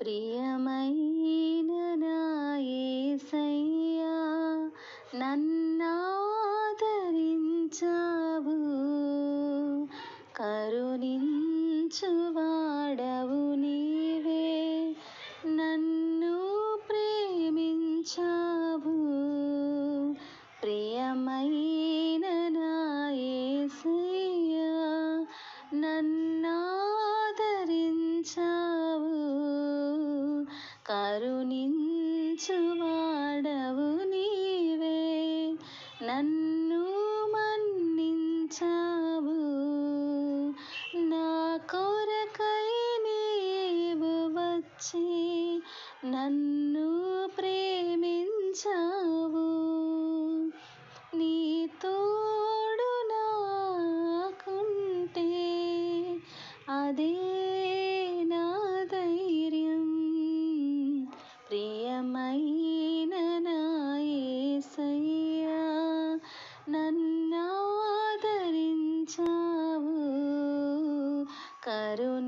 ప్రియమైన కరుణించువాడవు నీవే. నన్ను మన్నించావు. నా కొరకై నీవు వచ్చి నన్ను ప్రేమించావు. నీ తోడు నాకుంటే అదే నన్నాదరించావు కరుణించువాడవు